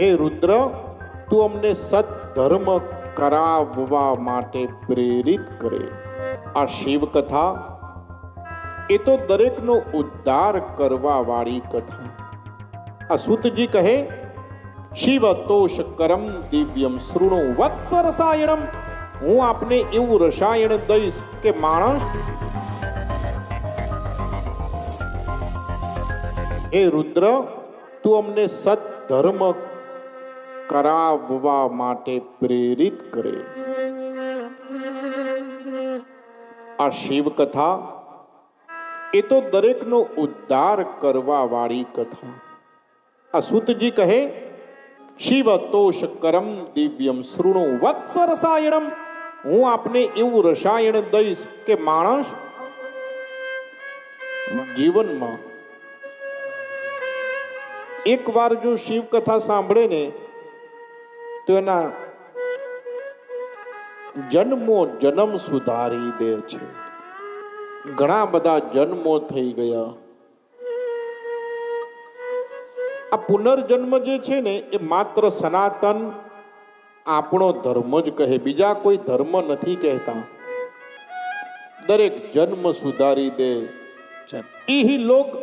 હે રુદ્ર, તું અમને સત્ધર્મ કરાવવા માટે પ્રેરિત કરે. આ શિવ કથા એ તો દરેકનો ઉદ્ધાર કરવા વાળી કથા. આ સુતજી કહે, શિવ તોષ કરમ દિવ્યમ શૃણો વત્સ રસાયણમ. હું આપને એવું રસાયણ દઈશ કે માણસ હે રુદ્ર, તું અમને સત્ધર્મ કરાવવા માટે પ્રેરિત કરે આ શિવ કથા એ તો દરેકનો ઉદ્ધાર કરવા વાળી કથા આ સૂતજી કહે શિવ તોષ કરમ દિવ્યમ શૃણુ વત્સ રસાયણમ હું આપને એવું રસાયણ દઈશ કે માણસ જીવનમાં એક વાર જો શિવ કથા સાંભળે ને તો એના જન્મો જન્મ સુધારી દે છે. ઘણા બધા જન્મો થઈ ગયા. આ પુનર્જન્મ જે છે ને એ માત્ર સનાતન આપણો ધર્મ જ કહે. બીજા કોઈ ધર્મ નથી કહેતા. દરેક જન્મ સુધારી દે. છે લોક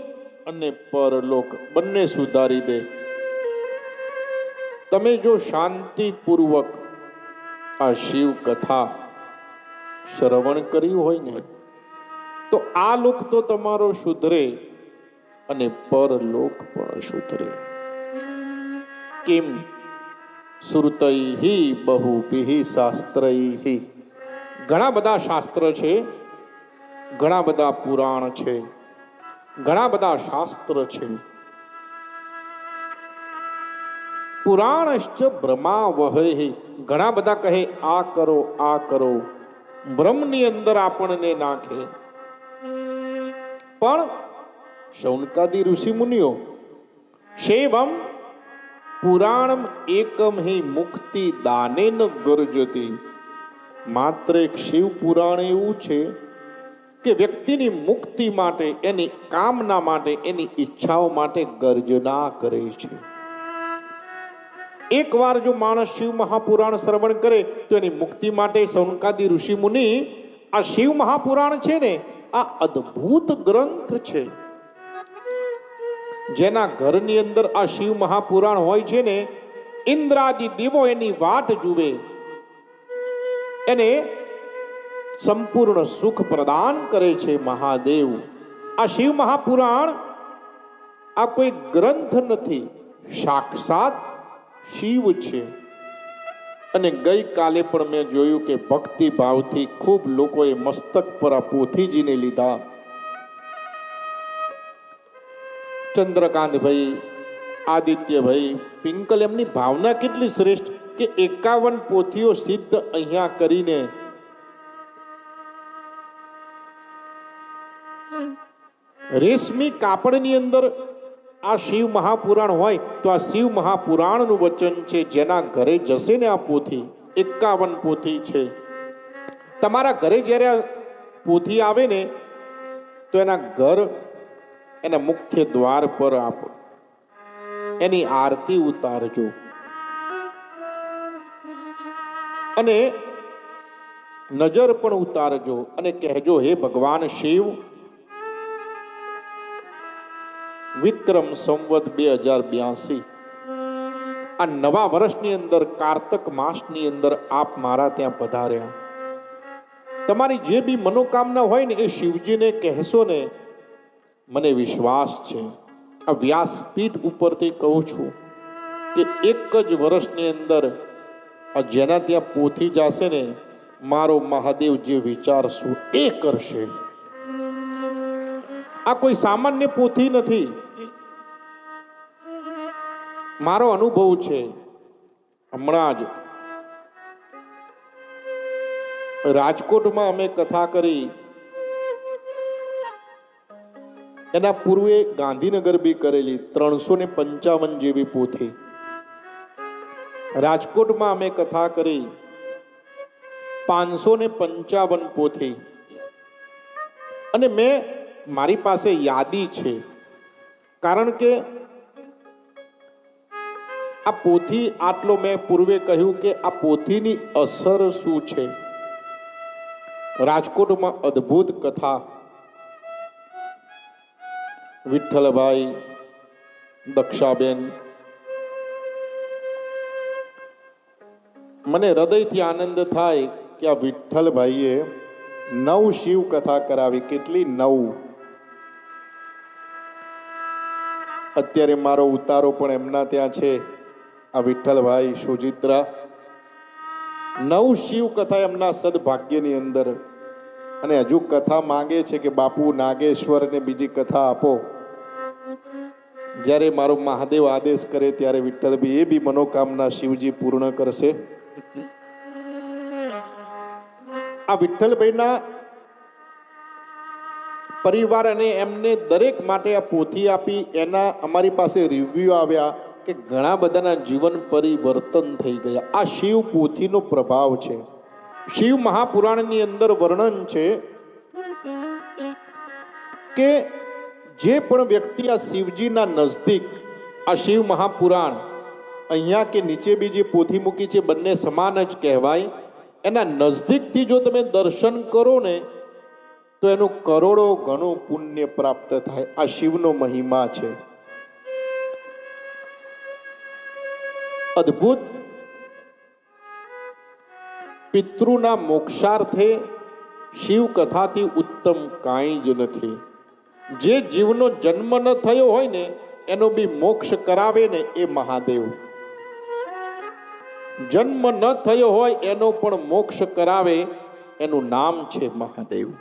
અને પરલોક બંને સુધારી દે. તમે જો શાંતિપૂર્વક આ શિવ કથા શ્રવણ કર્યું હોય ને, તો આ લોક તો તમારો સુધરે અને પરલોક પણ સુધરે. કેમ? સુરતૈહી બહુભિ શાસ્ત્રૈહી. ઘણા બધા શાસ્ત્ર છે, ઘણા બધા પુરાણ છે, ઘણા બધા શાસ્ત્ર છે. પુરાણશ્ચ બ્રહ્માવહૈ. ઘણા બધા કહે, આ કરો આ કરો. બ્રહ્મની અંદર આપણને નાખે. પણ શૌનકાદી ઋષિ મુનિઓ, શૈવમ પુરાણમ એકમ હે મુક્તિ દાનેન ગરજતી. માત્ર એક શિવ પુરાણ એવું છે કે વ્યક્તિની મુક્તિ માટે, એની કામના માટે, એની ઈચ્છાઓ માટે ગર્જના કરે છે. એકવાર જો માણસ શિવ મહાપુરાણ શ્રવણ કરે, તો એની મુક્તિ માટે સૌનકાદી ઋષિ મુનિ, આ શિવ મહાપુરાણ છે ને, આ અદ્ભુત ગ્રંથ છે. જેના ઘરની અંદર આ શિવ મહાપુરાણ હોય છે ને, ઇન્દ્રાદિ દેવો એની વાટ જુએ. એને સંપૂર્ણ સુખ પ્રદાન કરે છે મહાદેવ. આ શિવ મહાપુરાણ આ કોઈ ગ્રંથ નથી. સાક્ષાત શિવ છે. અને ગઈકાલે પણ મેં જોયું કે ભક્તિ ભાવથી ખૂબ લોકોએ મસ્તક પર આ પોથીજીને લીધા. ચંદ્રકાંતભાઈ આદિત્યભાઈ પિંકલ એમની ભાવના કેટલી શ્રેષ્ઠ કે એકાવન પોથીઓ સિદ્ધ અહીંયા કરીને રેશમી કાપડની અંદર આ શિવ મહાપુરાણ હોય તો આ શિવ મહાપુરાણનું વચન છે, જેના ઘરે જશે ને આ પોથી, એકાવન પોથી છે. તમારા ઘરે જ્યારે પોથી આવે ને, તો એના ઘર એના મુખ્ય દ્વાર પર આપો. એની આરતી ઉતારજો. અને નજર પણ ઉતારજો અને કહેજો, હે ભગવાન શિવ વિક્રમ સંવત બે હજાર બ્યાસી. આ નવા વર્ષની અંદર, કારતક માસની અંદર આપ મારા ત્યાં પધાર્યા. તમારી જે બી મનોકામના હોય ને એ શિવજીને કહેશો ને, મને વિશ્વાસ છે. આ વ્યાસપીઠ ઉપરથી કહું છું કે એક જ વર્ષની અંદર, આ જેના ત્યાં પોથી જશે ને, મારો મહાદેવ જે વિચારશું, એ કરશે. આ કોઈ સામાન્ય પોથી નથી. મારો અનુભવ છે. હમણાં જ. રાજકોટમાં અમે કથા કરી. એના પૂર્વે ગાંધીનગર બી કરેલી ત્રણસો ને પંચાવન જેવી પોથી. રાજકોટમાં અમે કથા કરી. પાંચસો ને પંચાવન પોથી. અને મેં મારી પાસે યાદી છે. કારણ કે આ પોથી આટલો મેં પૂર્વે કહ્યું કે આ પોથીની અસર શું છે? રાજકોટમાં અદ્ભુત કથા. વિઠ્ઠલભાઈ દક્ષાબેન. મને હૃદયથી આનંદ થાય કે આ વિઠ્ઠલભાઈએ નવ શિવ કથા કરાવી. કેટલી નવ? અત્યારે મારો ઉતારો પણ એમના ત્યાં છે. આ વિઠ્ઠલભાઈ સુજિત્રા. નવ શિવ કથા એમના સદભાગ્યની અંદર. અને હજુ કથા માંગે છે કે બાપુ નાગેશ્વર ને બીજી કથા આપો. જ્યારે મારો મહાદેવ આદેશ કરે ત્યારે વિઠ્ઠલભાઈ એ બી મનોકામના શિવજી પૂર્ણ કરશે. આ વિઠ્ઠલભાઈના પરિવાર અને એમને દરેક માટે આ પોથી આપી એના અમારી પાસે રિવ્યુ આવ્યા. કે ઘણા બધાના જીવન પરિવર્તન થઈ ગયા. આ શિવ પોથીનો પ્રભાવ છે. શિવ મહાપુરાણની અંદર વર્ણન છે કે જે પણ વ્યક્તિ આ શિવજીના નજદીક, આ શિવ મહાપુરાણ, અહીંયા કે નીચે બી જે પોથી મૂકી છે, બંને સમાન જ કહેવાય. એના નજદીકથી જો તમે દર્શન કરો ને, તો એનું કરોડો ઘણું પુણ્ય પ્રાપ્ત થાય. આ શિવનો મહિમા છે. અદ્ભુત. પિતૃના મોક્ષાર્થે શિવ કથાથી ઉત્તમ કાંઈ જ નથી. જે જીવનો જન્મ ન થયો હોય ને, એનો બી મોક્ષ કરાવે ને એ મહાદેવ. જન્મ ન થયો હોય એનો પણ મોક્ષ કરાવે એનું નામ છે મહાદેવ.